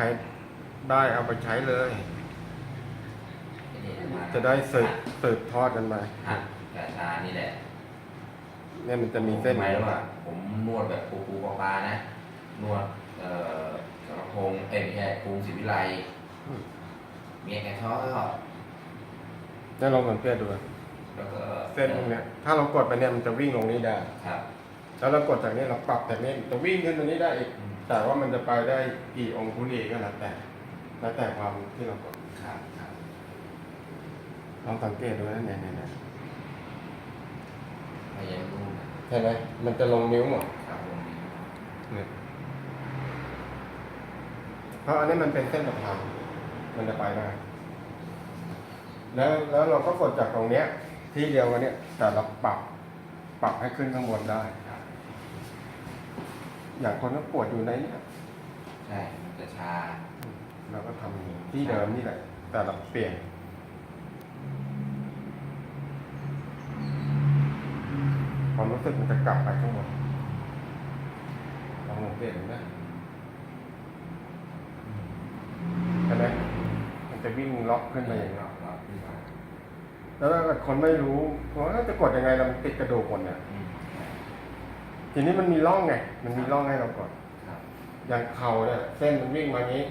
รได้เอาไปใช้เลยไอ้นี่มาจะได้สืบสืบทอดกันมาหัดกระชานี่แหละเนี่ยมันจะมีเส้นหมายว่าผมนวดแบบปูปูปลาปลานะ นวด เอ่อสรพงษ์เอ้ยไม่ใช่กรุงศรีวิไลอืมเมียแกชอบเนี่ยลองสังเกตดูแล้วก็เส้นตรงเนี้ย ถ้าเรากดไปเนี่ยมันจะวิ่งลงนี้ได้ ครับ แล้วเรากดจากนี้เราปรับจากนี้จะวิ่งขึ้นตรงนี้ได้อีกอืม แต่ว่ามันจะไปได้กี่องคุลีก็แล้วแต่ แล้วแต่ความที่เรากดครับครับลองสังเกตดูนะเนี่ยเนี่ยเนี่ยพยายามรู้นะเห็นไหมมันจะลงนิ้วหมดครับผมเนี่ยเพราะอันนี้มันเป็นเส้นประทางมันจะไปได้แล้วแล้วเราก็กดจากตรงเนี้ย ที่เดียวกันเนี่ยแต่เราปรับปรับให้ขึ้นข้างบนได้ครับ อย่างคนก็ปวดอยู่ในเนี่ยใช่กระชา เราก็ทำอย่างนี้ที่เดิมนี่แหละ แต่เราเปลี่ยน ความรู้สึกมันจะกลับไปข้างบนลองสังเกตดูนะเห็นไหมมันจะวิ่งล็อกขึ้นมาอย่างนี้รอบที่สองแล้วถ้าเกิดคนไม่รู้ว่าจะกดยังไงเราติดกระดูกหมดเนี่ย อืม ทีนี้มันมีร่องไง มันมีร่องให้เรากดครับอย่างเข่าเนี่ยเส้นมันวิ่งมานี้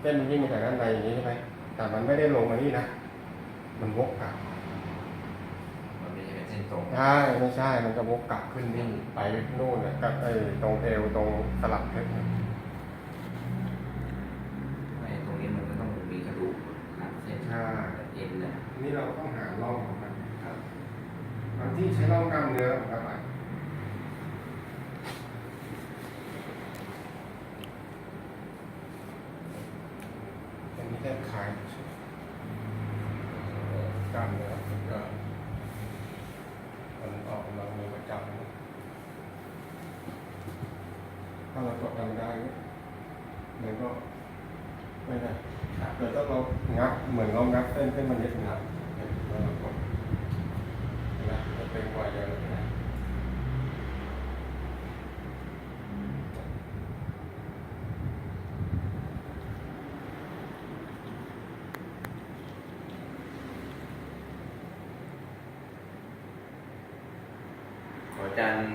เส้นมันวิ่งมาจากด้านในอย่างนี้ใช่ไหมแต่มันไม่ได้ลงมานี่นะ มันวกกลับมันไม่ใช่เป็นเส้นตรงใช่ไม่ใช่ มันจะวกกลับขึ้นนี่ไปนู่นเนี่ยกับไอ้ตรงเอวตรงสลับเพชรเนี่ยไม่ตรงนี้มันก็ต้องมีกระดูกหักเส้นใช่เอ็นนะนี่เราต้องหาร่องของมันครับบางที่ใช้ร่องกล้ามเนื้อของมันอันนี้ แค่คายกล้ามเนื้อมันก็มันออกกำลังมือประจำถ้าเรากดดันได้เนี่ยมันก็ไม่ได้แต่ถ้าเรางับเหมือนเรางับเส้นเส้นมันยึดหนึงครับแล้วเรากดเห็นไหมจะเป็นกว่าเยอะเลยนะ ขออาจารย์